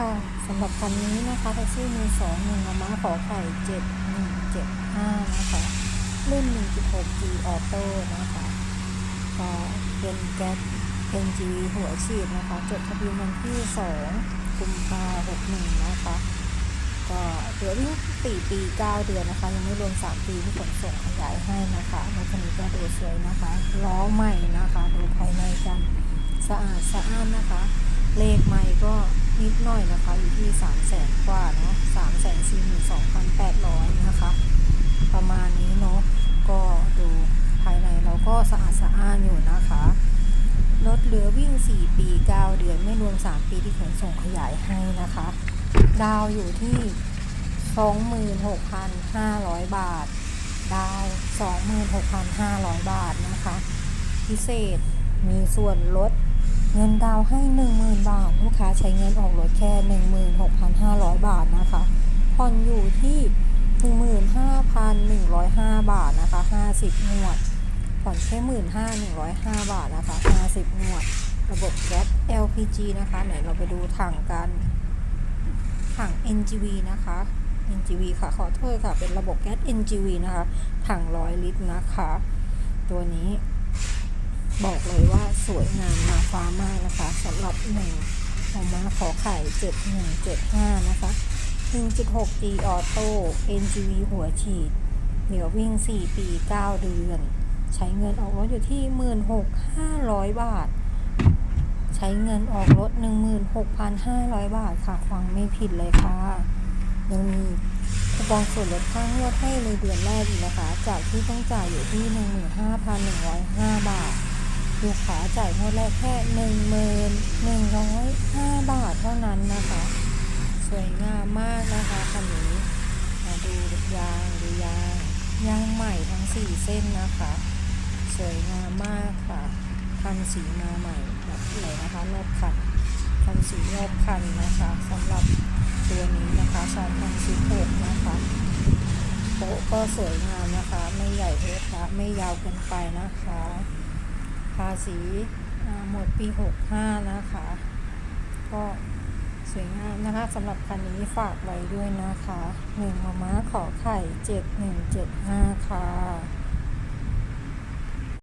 ค่ะสำหรับคันนี้นะคะแท็กซี่มือสองหนึ่งม้าขอไข่เจ็ดหนึ่งเจ็ดห้านะคะรุ่น 1.6G Auto นะคะก็เป็นแก๊ส NG หัวฉีดนะคะ จดทะเบียนวันที่ 2 กุมภา61นะคะ ก็เหลือวิ่ปีปี9เดือนนะคะ ยังไม่รวม3ปีที่ขนส่งขยายให้นะคะรถคันนี้ก็ดูสวยนะคะ ล้อใหม่นะคะ ดูภายในกัน สะอาดสะอ้านนะคะ เลขใหม่ นิดหน่อยนะคะ อยู่ที่3 0 0แสนกว่าเนาะ3 4 2 8 0 0นะคะ ประมาณนี้เนาะก็ดูภายในเราก็สะอาดสะอ้านอยู่นะคะรถเหลือวิ่ง 4 ปี 9 เดือนไม่รวม 3 ปีที่ขนส่งขยายให้นะคะ ดาวอยู่ที่ 26,500 บาท ดาว 26,500 บาทนะคะ พิเศษมีส่วนลด เงินดาวให้ 10,000 บาท ลูกค้าใช้เงินออกรถแค่ 16,500 บาทนะคะผ่อนอยู่ที่ 15,105 บาทนะคะ 50งวด ผ่อนแค่ 15,105 บาทนะคะ 50งวด ระบบแก๊ส LPG นะคะไหนเราไปดูถังกันถัง NGV นะคะ NGV ค่ะ ขอโทษค่ะ เป็นระบบแก๊ส NGV นะคะ ถังร้อยลิตรนะคะ ตัวนี้ บอกเลยว่าสวยงามมาฟ้ามากนะคะสำหรับหนึ่งออกมาขอไข่7175นะคะ 1.6G Auto NGV หัวฉีดเดี๋ยววิ่ง4ปี9เดือน ใช้เงินออกรถอยู่ที่16,500บาท ใช้เงินออกรถ16,500บาทค่ะฟังไม่ผิดเลยค่ะ ยังมีคูปองส่วนลดค่างวดให้ในเดือนแรกอีกนะคะ จากที่ต้องจ่ายอยู่ที่15,105บาท ลูกค้าจ่ายงวดแรกแค่11,105บาทเท่านั้นนะคะ สวยงามมากนะคะคันนี้มาดูยางดูยางยางใหม่ทั้ง4เส้นนะคะ สวยงามมากค่ะทำสีมาใหม่แบบเลยนะคะรอบคันทำสีรอบคันนะคะสำหรับตัวนี้นะคะ2016นะคะโป๊ะก็สวยงามนะคะ ไม่ใหญ่เทอะคะไม่ยาวเกินไปนะคะาษีหมดปี 65 นะคะ ก็สวยงามนะคะสำหรับคันนี้ฝากไว้ด้วยนะคะ หนึ่งมาม้าขอไข่ 7175 ค่ะ